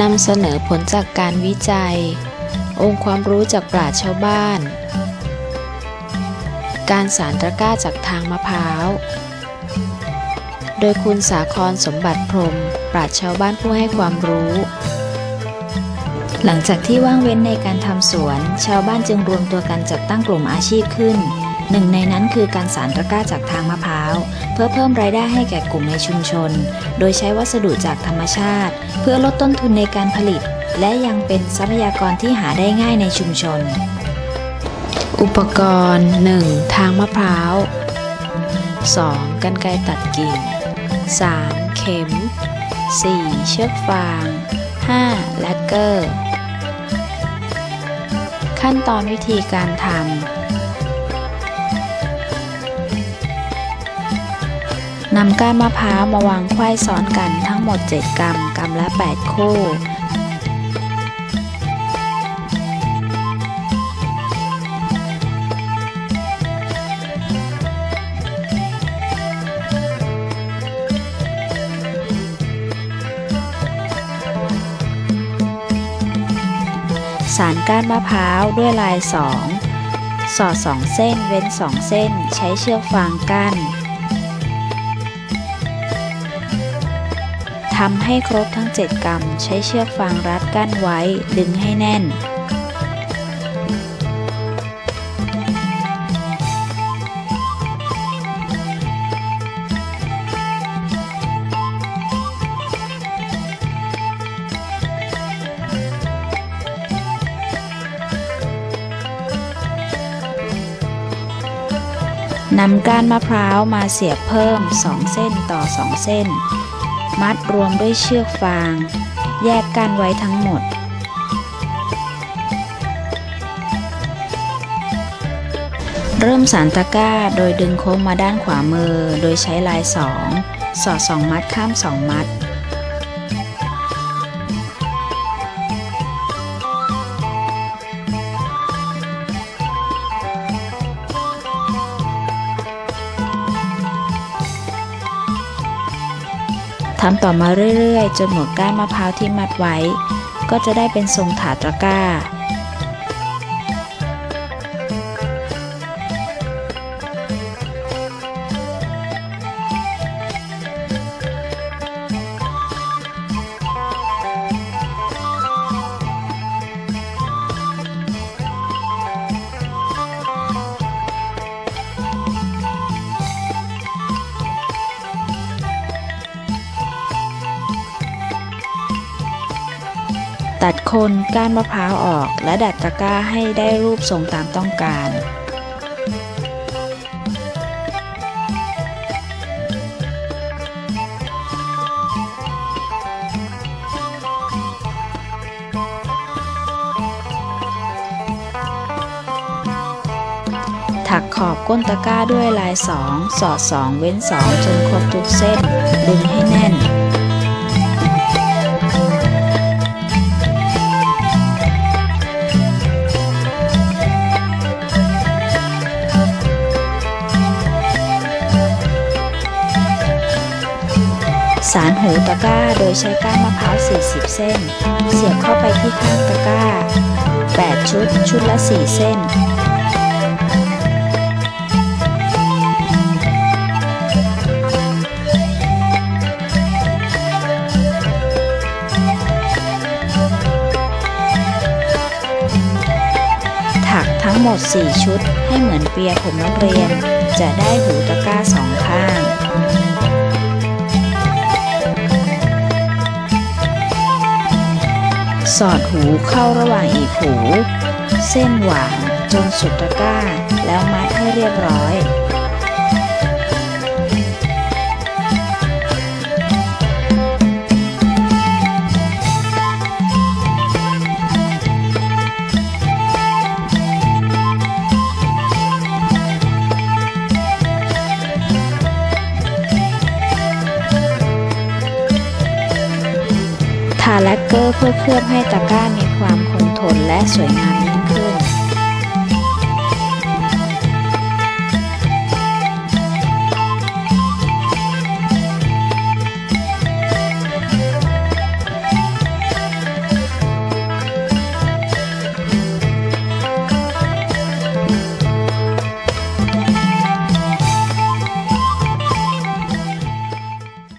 นำเสนอผลจากการวิจัย องค์ความรู้จากปราชญ์ชาวบ้าน การสารตะกร้าจากทางมะพร้าว โดยคุณสาครสมบัติพรม ปราชญ์ชาวบ้านผู้ให้ความรู้ หลังจากที่ว่างเว้นในการทำสวน ชาวบ้านจึงรวมตัวกันจัดตั้งกลุ่มอาชีพขึ้น หนึ่งในนั้นคือการสารตะกร้าจากทางมะพร้าว เพื่อเพิ่มรายได้ให้แก่กลุ่มในชุมชน โดยใช้วัสดุจากธรรมชาติ เพื่อลดต้นทุนในการผลิต และยังเป็นทรัพยากรที่หาได้ง่ายในชุมชน อุปกรณ์ 1. ทางมะพร้าว 2. กันไกรตัดกิ่ง 3. เข็ม 4. เชือกฟาง 5. แลกเกอร์ ขั้นตอนวิธีการทำ นำก้านมะพร้าวมาวางไขว้ซ้อนกันทั้งหมด 7 กรัม กรัมละ 8 คู่ สารก้านมะพร้าวด้วยลายสองสอดสองเส้น เว้นสองเส้น ใช้เชือกฟางกั้น ทำให้ครบทั้ง 7 กรัม ใช้เชือกฟางรัดกั้นไว้ ดึงให้แน่น นำก้านมะพร้าวมาเสียบเพิ่ม 2 เส้นต่อ 2 เส้น มัดรวมด้วยเชือกฟาง แยกก้นไว้ทั้งหมด เริ่มสานตะกร้าโดยดึงโค้งมาด้านขวามือ โดยใช้ลายสอง สอดสองมัดข้ามสองมัด ทำต่อมาเรื่อยๆ จนหมดก้านมะพร้าวที่มัดไว้ ก็จะได้เป็นทรงถาตะกร้า ตัดโคนก้านมะพร้าวออก และดัดตะกร้าให้ได้รูปทรงตามต้องการ ถักขอบก้นตะกร้าด้วยลายสองสอดสองเว้นสองจนครบทุกเส้น ดึงให้แน่น สารหูตะกร้าโดยใช้ก้านมะพร้าว 40 เส้น เสียบเข้าไปที่ข้างตะกร้า 8 ชุด ชุดละ 4 เส้น ถักทั้งหมด 4 ชุดให้เหมือนเปียผมนักเรียน จะได้หูตะกร้าสองข้าง สอดหูเข้าระหว่างอีกหู เส้นหวางจนสุดตะกร้า แล้วมัด ทาแลกเกอร์เพื่อเคลือบให้ตะกร้ามีความคงทนและสวยงามยิ่ง